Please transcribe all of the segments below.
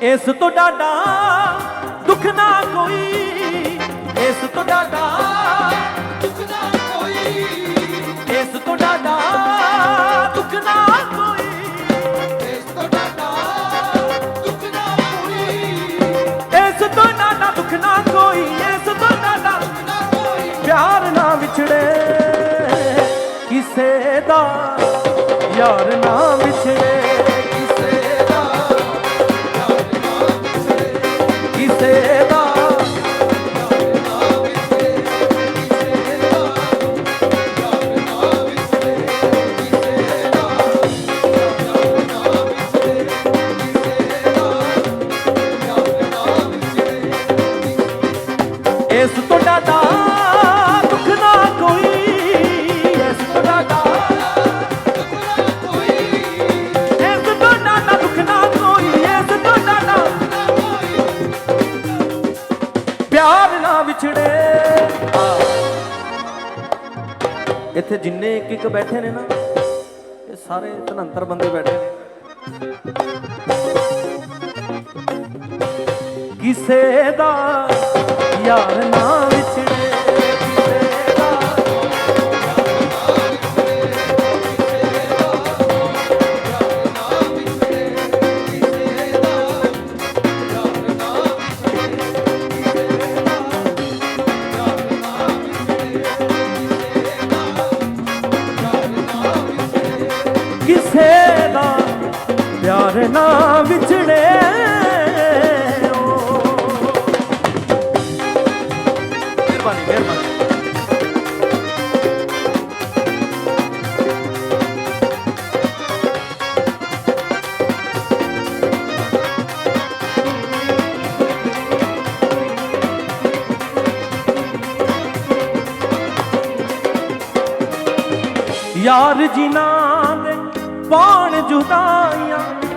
ਇਸ ਤੋਂ ਡਾਡਾ ਦੁੱਖ ਨਾ ਕੋਈ। ਇਸ ਤੋਂ ਡਾਡਾ ਦੁੱਖ ਨਾ ਕੋਈ। ਇਸ ਤੋਂ ਡਾਡਾ ਦੁੱਖ ਨਾ ਕੋਈ। ਇਸ ਤੋਂ ਡਾਡਾ ਦੁੱਖ ਨਾ ਕੋਈ। ਇਸ ਤੋਂ ਡਾਡਾ ਦੁੱਖ ਨਾ ਕੋਈ। ਇਸ ਤੋਂ ਡਾਡਾ ਨਾ ਕੋਈ। ਪਿਆਰ ਨਾ ਵਿਛੜੇ ਕਿਸੇ ਦਾ। ਯਾਰ ਨਾ ਵਿਛੜੇ। ਪਿਆਰ ਨਾ ਵਿਛੜੇ। ਇੱਥੇ ਜਿੰਨੇ ਇੱਕ ਇੱਕ ਬੈਠੇ ਨੇ ਨਾ, ਇਹ ਸਾਰੇ ਧਨੰਤਰ ਬੰਦੇ ਬੈਠੇ ਨੇ। ਕਿਸੇ ਦਾ ਯਾਰ ਨਾ ਪਿਆਰ ਨਾ ਵਿਛੜੇ ਓ। ਮਿਹਰਬਾਨੀ ਮਿਹਰਬਾਨੀ ਯਾਰ ਜਿਨ੍ਹਾਂ ਦੇ ਪਾਣ ਜੁਦਾਈਆਂ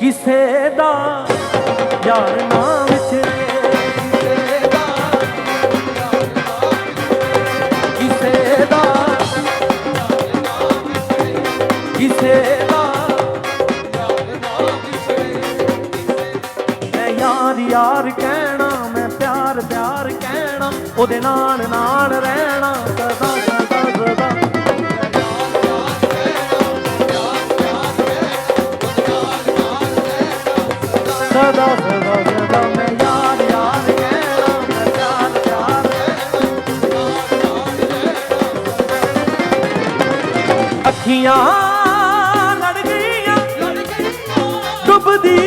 ਕਿਸੇ ਦਾ, ਯਾਰ ਨਾ ਵਿਛੜੇ ਕਿਸੇ ਦਾ ਕਿਸੇ ਦਾ, ਮੈਂ ਯਾਰ ਯਾਰ ਕਹਿਣਾ, ਮੈਂ ਪਿਆਰ ਪਿਆਰ ਕਹਿਣਾ, ਉਹਦੇ ਨਾਲ ਨਾਲ ਰਹਿਣਾ ਸਦਾ ਅੱਖੀਆਂ ਲੜ ਗਈਆਂ। ਡੁੱਬਦੀ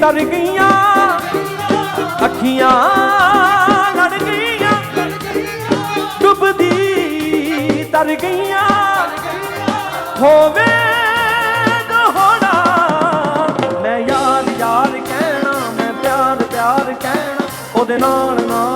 ਤਰ ਗਈਆਂ। ਅੱਖੀਂ ਲੜ ਗਈਆਂ। ਡੁੱਬਦੀ ਤਰ ਗਈਆਂ। ਹੋਵੇ ਨਾ ਮੈਂ ਯਾਰ ਯਾਰ ਕਹਿਣਾ, ਮੈਂ ਪਿਆਰ ਪਿਆਰ ਕਹਿਣਾ, ਉਹਦੇ ਨਾਲ ਨਾਲ